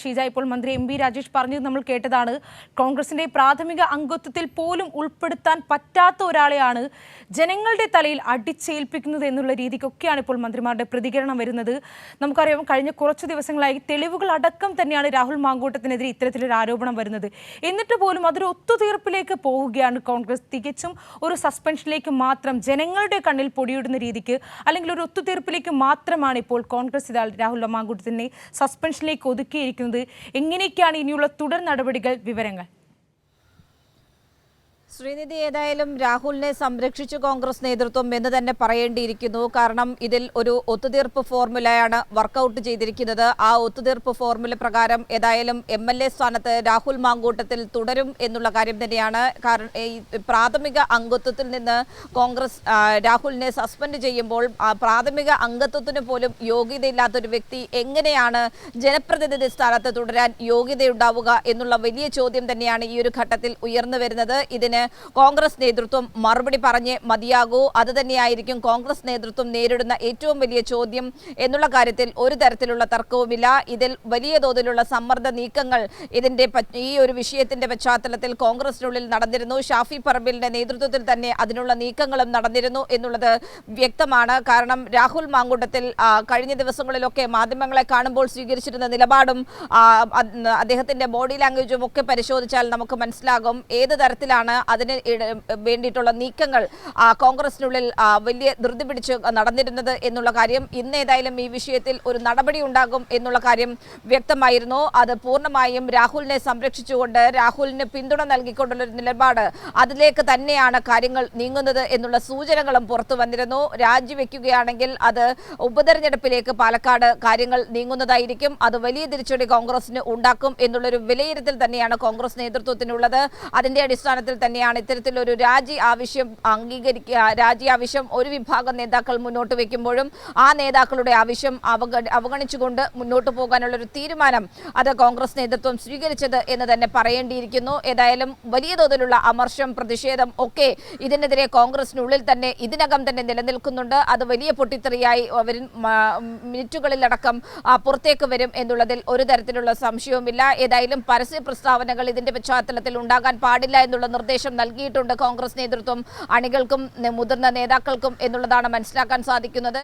ഷീജ ഇപ്പോൾ മന്ത്രി M V Rajesh പറഞ്ഞത് നമ്മൾ കേട്ടതാണ്. കോൺഗ്രസിന്റെ പ്രാഥമിക അംഗത്വത്തിൽ പോലും ഉൾപ്പെടുത്താൻ പറ്റാത്ത ഒരാളെയാണ് ജനങ്ങളുടെ തലയിൽ അടിച്ചേൽപ്പിക്കുന്നത് എന്നുള്ള രീതിക്കൊക്കെയാണ് ഇപ്പോൾ മന്ത്രിമാരുടെ പ്രതികരണം വരുന്നത്. നമുക്കറിയാം കഴിഞ്ഞ കുറച്ച് ദിവസങ്ങളായി തെളിവുകൾ അടക്കം തന്നെയാണ് രാഹുൽ മാങ്കൂട്ടത്തിനെതിരെ ഇത്തരത്തിലൊരു ആരോപണം വരുന്നത്. എന്നിട്ട് പോലും അതൊരു ഒത്തുതീർപ്പിലേക്ക് പോവുകയാണ് കോൺഗ്രസ്. തികച്ചും ഒരു സസ്പെൻഷനിലേക്ക് മാത്രം ജനങ്ങളുടെ കണ്ണിൽ പൊടിയിടുന്ന രീതിക്ക് അല്ലെങ്കിൽ ഒരു ഒത്തുതീർപ്പിലേക്ക് മാത്രമാണ് ഇപ്പോൾ കോൺഗ്രസ് ഇതാൾ രാഹുൽ മാങ്കൂട്ടത്തിനെ സസ്പെൻഷനിലേക്ക് ഒതുക്കിയിരിക്കുന്നത്. എങ്ങനെയൊക്കെയാണ് ഇനിയുള്ള തുടർ നടപടികൾ? വിവരങ്ങൾ. ശ്രീനിധി ഏതായാലും രാഹുലിനെ സംരക്ഷിച്ചു കോൺഗ്രസ് നേതൃത്വം എന്ന് തന്നെ പറയേണ്ടിയിരിക്കുന്നു. കാരണം ഇതിൽ ഒരു ഒത്തുതീർപ്പ് ഫോർമുലയാണ് വർക്കൗട്ട് ചെയ്തിരിക്കുന്നത്. ആ ഒത്തുതീർപ്പ് ഫോർമുല പ്രകാരം ഏതായാലും എം എൽ എ സ്ഥാനത്ത് രാഹുൽ മാങ്കൂട്ടത്തിൽ തുടരും എന്നുള്ള കാര്യം തന്നെയാണ്. കാരണം ഈ പ്രാഥമിക അംഗത്വത്തിൽ നിന്ന് കോൺഗ്രസ് രാഹുലിനെ സസ്പെൻഡ് ചെയ്യുമ്പോൾ പ്രാഥമിക അംഗത്വത്തിന് പോലും യോഗ്യതയില്ലാത്തൊരു വ്യക്തി എങ്ങനെയാണ് ജനപ്രതിനിധി സ്ഥാനത്ത് തുടരാൻ യോഗ്യതയുണ്ടാവുക എന്നുള്ള വലിയ ചോദ്യം തന്നെയാണ് ഈ ഒരു ഘട്ടത്തിൽ ഉയർന്നു വരുന്നത്. ഇതിന് കോൺഗ്രസ് നേതൃത്വം മറുപടി പറഞ്ഞ് മതിയാകൂ. അത് തന്നെയായിരിക്കും കോൺഗ്രസ് നേതൃത്വം നേരിടുന്ന ഏറ്റവും വലിയ ചോദ്യം എന്നുള്ള കാര്യത്തിൽ ഒരു തരത്തിലുള്ള തർക്കവുമില്ല. ഇതിൽ വലിയ തോതിലുള്ള സമ്മർദ്ദ നീക്കങ്ങൾ ഇതിന്റെ ഈ ഒരു വിഷയത്തിന്റെ പശ്ചാത്തലത്തിൽ കോൺഗ്രസിനുള്ളിൽ നടന്നിരുന്നു. ഷാഫി പറമ്പിലിന്റെ നേതൃത്വത്തിൽ തന്നെ അതിനുള്ള നീക്കങ്ങളും നടന്നിരുന്നു എന്നുള്ളത് വ്യക്തമാണ്. കാരണം രാഹുൽ മാങ്കൂട്ടത്തിൽ കഴിഞ്ഞ ദിവസങ്ങളിലൊക്കെ മാധ്യമങ്ങളെ കാണുമ്പോൾ സ്വീകരിച്ചിരുന്ന നിലപാടും അദ്ദേഹത്തിന്റെ ബോഡി ലാംഗ്വേജും ഒക്കെ പരിശോധിച്ചാൽ നമുക്ക് മനസ്സിലാകും. ഏത് തരത്തിലാണ് അതിന് വേണ്ടിയിട്ടുള്ള നീക്കങ്ങൾ കോൺഗ്രസിനുള്ളിൽ വലിയ ധൃതി പിടിച്ച് നടന്നിരുന്നത് എന്നുള്ള കാര്യം ഇന്ന് ഏതായാലും ഈ വിഷയത്തിൽ ഒരു നടപടി ഉണ്ടാകും എന്നുള്ള കാര്യം വ്യക്തമായിരുന്നു. അത് പൂർണമായും രാഹുലിനെ സംരക്ഷിച്ചുകൊണ്ട് രാഹുലിന് പിന്തുണ നൽകിക്കൊണ്ടുള്ള ഒരു നിലപാട് അതിലേക്ക് തന്നെയാണ് കാര്യങ്ങൾ നീങ്ങുന്നത് എന്നുള്ള സൂചനകളും പുറത്തു വന്നിരുന്നു. രാജിവെക്കുകയാണെങ്കിൽ അത് ഉപതെരഞ്ഞെടുപ്പിലേക്ക് പാലക്കാട് കാര്യങ്ങൾ നീങ്ങുന്നതായിരിക്കും. അത് വലിയ തിരിച്ചടി കോൺഗ്രസിന് ഉണ്ടാക്കും എന്നുള്ളൊരു വിലയിരുത്തൽ തന്നെയാണ് കോൺഗ്രസ് നേതൃത്വത്തിനുള്ളത്. അതിന്റെ അടിസ്ഥാനത്തിൽ തന്നെയാണ് ഇത്തരത്തിലൊരു രാജി ആവശ്യം അംഗീകരിക്കുക രാജി ആവശ്യം ഒരു വിഭാഗം നേതാക്കൾ മുന്നോട്ട് വെക്കുമ്പോഴും ആ നേതാക്കളുടെ ആവശ്യം അവഗ അവഗണിച്ചുകൊണ്ട് മുന്നോട്ട് പോകാനുള്ള ഒരു തീരുമാനം അത് കോൺഗ്രസ് നേതൃത്വം സ്വീകരിച്ചത് എന്ന് തന്നെ പറയേണ്ടിയിരിക്കുന്നു. ഏതായാലും വലിയ തോതിലുള്ള അമർഷം പ്രതിഷേധം ഒക്കെ ഇതിനെതിരെ കോൺഗ്രസിനുള്ളിൽ തന്നെ ഇതിനകം തന്നെ നിലനിൽക്കുന്നുണ്ട്. അത് വലിയ പൊട്ടിത്തെറിയായി മ- മിനിറ്റുകളിലടക്കം പുറത്തേക്ക് വരും എന്നുള്ളതിൽ ഒരു തരത്തിലുള്ള സംശയവുമില്ല. ഏതായാലും പരസ്യ പ്രസ്താവനകൾ ഇതിന്റെ പശ്ചാത്തലത്തിൽ ഉണ്ടാകാൻ പാടില്ല എന്നുള്ള നിർദ്ദേശം നൽകിയിട്ടുണ്ട്. കോൺഗ്രസ് നേതൃത്വം അണികൾക്കും മുതിർന്ന നേതാക്കൾക്കും എന്നുള്ളതാണ് മനസ്സിലാക്കാൻ സാധിക്കുന്നത്.